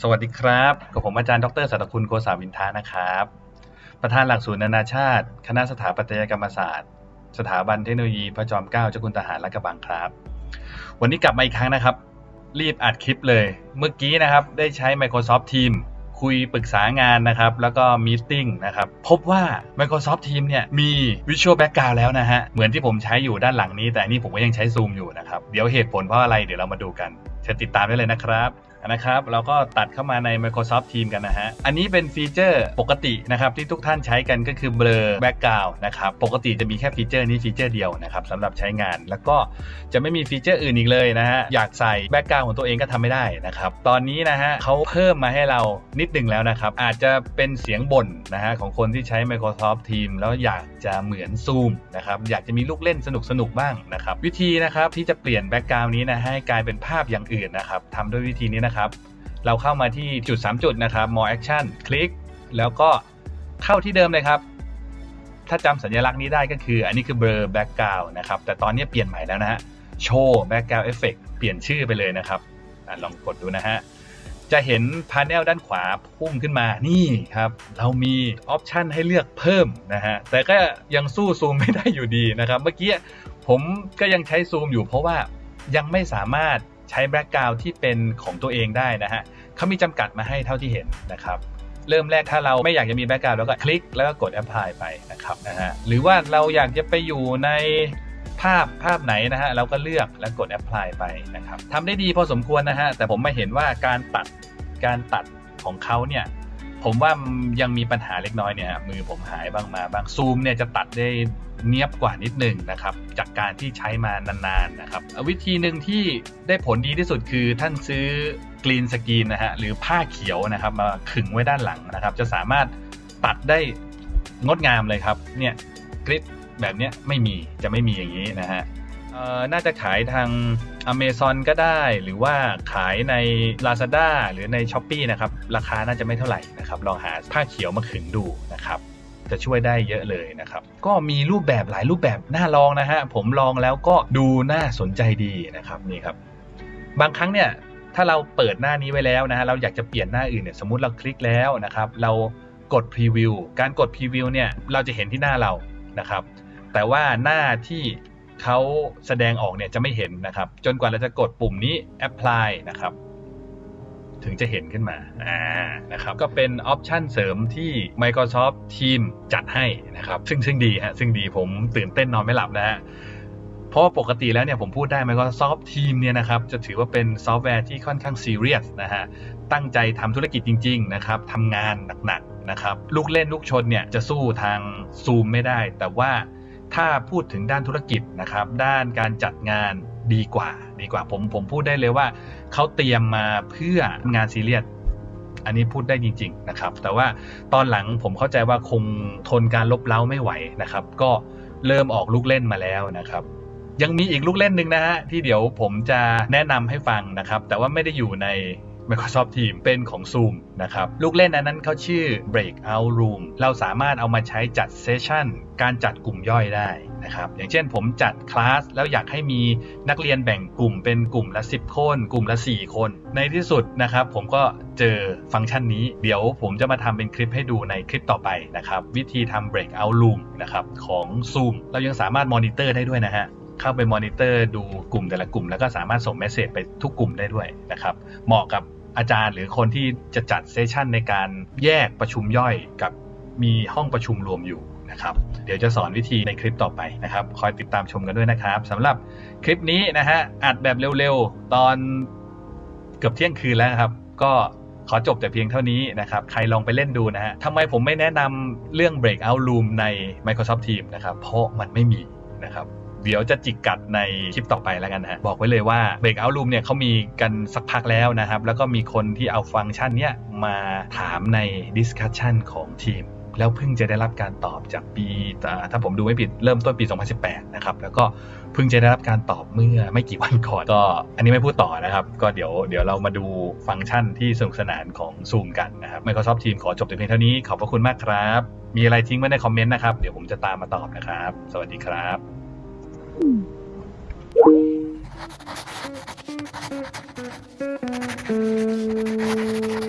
สวัสดีครับ กับผมอาจารย์ดรสัตคุณโกษาวินทานะครับ ประธานหลักสูตรนานาชาติ คณะสถาปัตยกรรมศาสตร์ สถาบันเทคโนโลยีพระจอมเกล้าเจ้าคุณทหารลาดกระบังครับ วันนี้กลับมาอีกครั้งนะครับ รีบอัดคลิปเลย เมื่อกี้นะครับ ได้ใช้ Microsoft Teams คุยปรึกษางานนะครับ แล้วก็มีติ้งนะครับ พบว่า Microsoft Teams เนี่ยมี Visual Background แล้วนะฮะ เหมือนที่ผมใช้อยู่ด้านหลังนี้ แต่นนี่ผมก็ยังใช้ Zoom อยู่นะครับ เดี๋ยวเหตุผลเพราะอะไรเดี๋ยวเรามาดูกัน เชิญติดตามได้เลยนะครับ นะครับเราก็ตัดเข้ามาใน Microsoft Teams กันนะฮะ อันนี้เป็นฟีเจอร์ปกตินะครับที่ทุกท่านใช้กันก็คือ blur background นะครับปกติจะมีแค่ฟีเจอร์นี้ฟีเจอร์เดียวนะครับสำหรับใช้งานแล้วก็จะไม่มีฟีเจอร์อื่นอีกเลยนะฮะอยากใส่แบ็กกราวของตัวเองก็ทำไม่ได้นะครับตอนนี้นะฮะเขาเพิ่มมาให้เรานิดหนึ่งแล้วนะครับอาจจะเป็นเสียงบ่นนะฮะของคนที่ใช้ Microsoft Teams แล้วอยากจะเหมือน Zoom นะครับอยากจะมีลูกเล่นสนุกสนุกๆบ้างนะครับวิธีนะครับที่จะเปลี่ยนแบ็กกราวนี้นะให้กลายเป็นภาพอย่างอื่นนะครับทำด้วยวิธีนี้นะครับเราเข้ามาที่จุด 3 จุดนะครับ more action คลิก แล้วก็เข้าที่เดิมเลยครับ ถ้าจำสัญลักษณ์นี้ได้ก็คือ อันนี้คือ blur background นะครับ แต่ตอนนี้เปลี่ยนใหม่แล้วนะฮะ show background effect เปลี่ยนชื่อไปเลยนะครับอลองกดดูนะฮะ จะเห็นพา n เนลด้านขวาพุ่งขึ้นมา นี่ครับ เรามีออปชันให้เลือกเพิ่มนะฮะ แต่ก็ยังสู้ซูมไม่ได้อยู่ดีนะครับ เมื่อกี้ผมก็ยังใช้ซูมอยู่เพราะว่ายังไม่สามารถ ใช้แบล็กกราวที่เป็นของตัวเองได้นะฮะเขามีจำกัดมาให้เท่าที่เห็นนะครับเริ่มแรกถ้าเราไม่อยากจะมีแบ็กกราวด์แล้วก็คลิกแล้วก็กดแอปพลายไปนะครับนะฮะหรือว่าเราอยากจะไปอยู่ในภาพภาพไหนนะฮะเราก็เลือกแล้วกดแอปพลายไปนะครับทำได้ดีพอสมควรนะฮะแต่ผมมาเห็นว่าการตัดการตัดของเขาเนี่ย ผมว่ายังมีปัญหาเล็กน้อยเนี่ยมือผมหายบ้างมาบางซูมเนี่ยจะตัดได้เนียบกว่านิดหนึ่งนะครับ จากการที่ใช้มานานๆนะครับ วิธีหนึ่งที่ได้ผลดีที่สุดคือท่านซื้อกรีนสกรีนนะฮะหรือผ้าเขียวนะครับ มาขึงไว้ด้านหลังนะครับ จะสามารถตัดได้งดงามเลยครับ เนี่ยกริปแบบเนี้ยไม่มีจะไม่มีอย่างนี้นะฮะ น่าจะขายทาง Amazon ก็ได้ หรือว่าขายใน Lazada หรือใน s h อ p e e นะครับ ราคาน่าจะไม่เท่าไหร่นะครับ ลองหาผ้าเขียวมาขึงดูนะครับ จะช่วยได้เยอะเลยนะครับ ก็มีรูปแบบหลายรูปแบบน่าลองนะฮะ ผมลองแล้วก็ดูน่าสนใจดีนะครับนี่ครับ บางครั้งเนี่ยถ้าเราเปิดหน้านี้ไว้แล้วนะฮะเราอยากจะเปลี่ยนหน้าอื่นเนี่ยสมมติเราคลิกแล้วนะครับ เรากดพรีวิวการกดพรีวิวเนี่ยเราจะเห็นที่หน้าเรานะครับ แต่ว่าหน้าที่ เขาแสดงออกเนี่ยจะไม่เห็นนะครับ จนกว่าเราจะกดปุ่มนี้ apply นะครับ ถึงจะเห็นขึ้นมาอ่านะครับ ก็เป็นออปชันเสริมที่ Microsoft Teams จัดให้นะครับ ซึ่งซึ่งดีฮะซึ่งดีผมตื่นเต้นนอนไม่หลับนะฮะเพราะปกติแล้วเนี่ยผมพูดได้ Microsoft Teams เนี่ยนะครับ จะถือว่าเป็นซอฟต์แวร์ที่ค่อนข้างซีเรียสนะฮะตั้งใจทำธุรกิจจริง ๆ นะครับทำงานหนักๆนะครับ ลูกเล่นลูกชนเนี่ยจะสู้ทาง Zoom ไม่ได้ แต่ว่า ถ้าพูดถึงด้านธุรกิจนะครับ ด้านการจัดงานดีกว่า ดีกว่าผมผมพูดได้เลยว่าเขาเตรียมมาเพื่องานซีเรียสอันนี้พูดได้จริง ๆนะครับ แต่ว่าตอนหลังผมเข้าใจว่าคงทนการลบเล้าไม่ไหวนะครับ ก็เริ่มออกลูกเล่นมาแล้วนะครับ ยังมีอีกลูกเล่นหนึ่งนะฮะที่เดี๋ยวผมจะแนะนำให้ฟังนะครับ แต่ว่าไม่ได้อยู่ใน Microsoft Teams เป็นของ Zoom นะครับ ลูกเล่นอันนั้นเขาชื่อ Breakout Room เราสามารถเอามาใช้จัดเซสชันการจัดกลุ่มย่อยได้นะครับอย่างเช่นผมจัดคลาสแล้วอยากให้มีนักเรียนแบ่งกลุ่มเป็นกลุ่มละ 10 คน กลุ่มละ 4 คน ในที่สุดนะครับผมก็เจอฟังก์ชันนี้ เดี๋ยวผมจะมาทำเป็นคลิปให้ดูในคลิปต่อไปนะครับวิธีทำ Breakout Room นะครับของ Zoom เรายังสามารถมอนิเตอร์ได้ด้วยนะฮะเข้าไปมอนิเตอร์ดูกลุ่มแต่ละกลุ่ม แล้วก็สามารถส่งเมสเซจไปทุกกลุ่มได้ด้วยนะครับเหมาะกับ อาจารย์หรือคนที่จะจัดเซสชันในการแยกประชุมย่อยกับมีห้องประชุมรวมอยู่นะครับ เดี๋ยวจะสอนวิธีในคลิปต่อไปนะครับ คอยติดตามชมกันด้วยนะครับสำหรับคลิปนี้นะฮะอัดแบบเร็วๆ ตอนเกือบเที่ยงคืนแล้วครับ ก็ขอจบแต่เพียงเท่านี้นะครับ ใครลองไปเล่นดูนะฮะทำไมผมไม่แนะนำเรื่อง Breakout Room ใน Microsoft Teams นะครับ เพราะมันไม่มีนะครับ เดี๋ยวจะจิกกัดในคลิปต่อไปแล้วกันนะฮะบอกไว้เลยว่า Breakout Room เนี่ยเขามีกันสักพักแล้วนะครับ แล้วก็มีคนที่เอาฟังก์ชันเนี้ยมาถามใน Discussion ของทีมแล้วเพิ่งจะได้รับการตอบจากปี ถ้าผมดูไม่ผิดเริ่มต้นปี 2018 นะครับ แล้วก็เพิ่งจะได้รับการตอบเมื่อไม่กี่วันก่อน ก็อันนี้ไม่พูดต่อนะครับ ก็เดี๋ยวเดี๋ยวเรามาดูฟังก์ชันที่สนุกสนานของ Zoom กันนะครับ Microsoft Teams ขอจบแต่เพียงเท่านี้ ขอบพระคุณมากครับ มีอะไรทิ้งไว้ในคอมเมนต์นะครับ เดี๋ยวผมจะตามมาตอบนะครับ สวัสดีครับ Thank you.